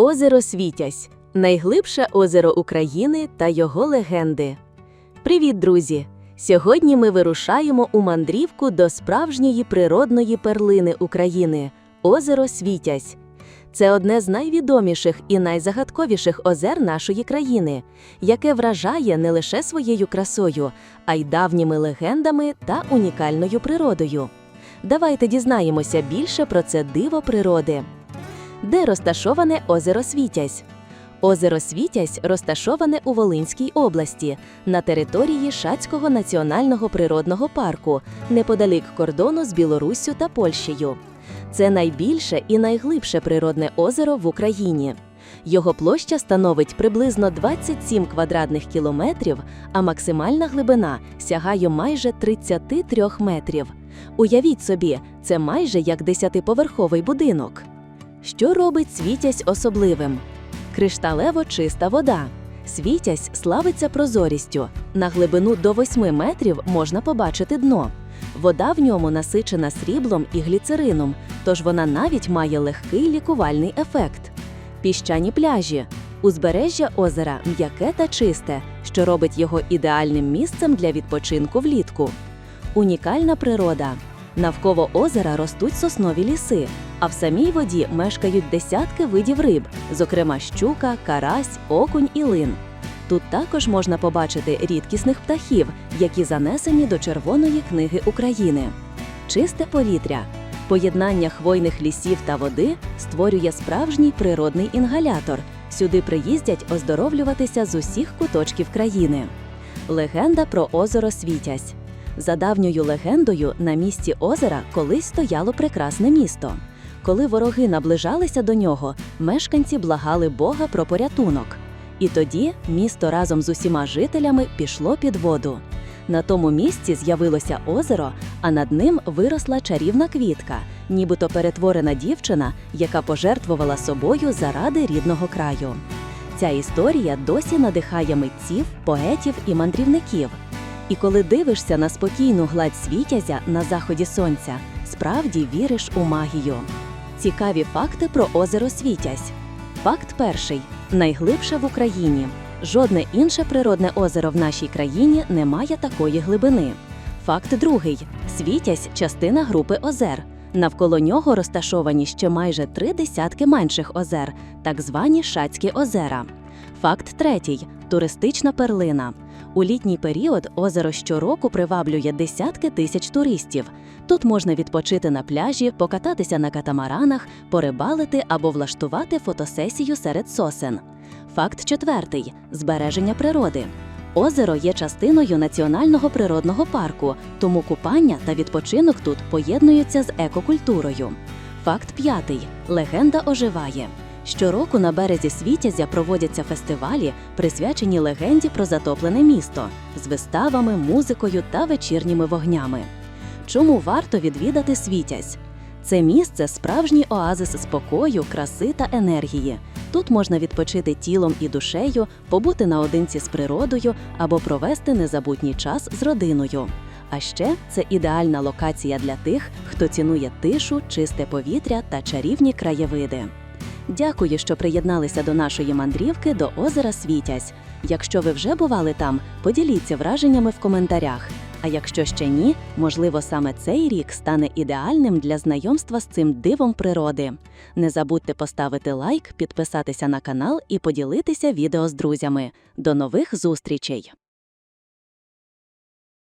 Озеро Світязь найглибше озеро України та його легенди. Привіт, друзі! Сьогодні ми вирушаємо у мандрівку до справжньої природної перлини України озеро Світязь. Це одне з найвідоміших і найзагадковіших озер нашої країни, яке вражає не лише своєю красою, а й давніми легендами та унікальною природою. Давайте дізнаємося більше про це диво природи. Де розташоване озеро Світязь? Озеро Світязь розташоване у Волинській області на території Шацького національного природного парку, неподалік кордону з Білоруссю та Польщею. Це найбільше і найглибше природне озеро в Україні. Його площа становить приблизно 27 квадратних кілометрів, а максимальна глибина сягає майже 33 метрів. Уявіть собі, це майже як десятиповерховий будинок. Що робить світязь особливим? Кришталево чиста вода. Світязь славиться прозорістю. На глибину до 8 метрів можна побачити дно. Вода в ньому насичена сріблом і гліцерином, тож вона навіть має легкий лікувальний ефект. Піщані пляжі. Узбережжя озера м'яке та чисте, що робить його ідеальним місцем для відпочинку влітку. Унікальна природа. Навколо озера ростуть соснові ліси, а в самій воді мешкають десятки видів риб, зокрема щука, карась, окунь і лин. Тут також можна побачити рідкісних птахів, які занесені до Червоної книги України. Чисте повітря. Поєднання хвойних лісів та води створює справжній природний інгалятор. Сюди приїздять оздоровлюватися з усіх куточків країни. Легенда про озеро Світязь. За давньою легендою, на місці озера колись стояло прекрасне місто. Коли вороги наближалися до нього, мешканці благали Бога про порятунок. І тоді місто разом з усіма жителями пішло під воду. На тому місці з'явилося озеро, а над ним виросла чарівна квітка, нібито перетворена дівчина, яка пожертвувала собою заради рідного краю. Ця історія досі надихає митців, поетів і мандрівників. І коли дивишся на спокійну гладь світязя на заході сонця, справді віриш у магію. Цікаві факти про озеро Світязь. Факт перший найглибше в Україні. Жодне інше природне озеро в нашій країні не має такої глибини. Факт другий: Світязь частина групи озер. Навколо нього розташовані ще майже три десятки менших озер, так звані Шацькі озера. Факт третій туристична перлина. У літній період озеро щороку приваблює десятки тисяч туристів. Тут можна відпочити на пляжі, покататися на катамаранах, порибалити або влаштувати фотосесію серед сосен. Факт четвертий збереження природи. Озеро є частиною національного природного парку, тому купання та відпочинок тут поєднуються з екокультурою. Факт п'ятий легенда оживає. Щороку на березі Світязя проводяться фестивалі, присвячені легенді про затоплене місто з виставами, музикою та вечірніми вогнями. Чому варто відвідати Світязь? Це місце справжній оазис спокою, краси та енергії. Тут можна відпочити тілом і душею, побути наодинці з природою або провести незабутній час з родиною. А ще це ідеальна локація для тих, хто цінує тишу, чисте повітря та чарівні краєвиди. Дякую, що приєдналися до нашої мандрівки до озера Світязь. Якщо ви вже бували там, поділіться враженнями в коментарях. А якщо ще ні, можливо, саме цей рік стане ідеальним для знайомства з цим дивом природи. Не забудьте поставити лайк, підписатися на канал і поділитися відео з друзями. До нових зустрічей!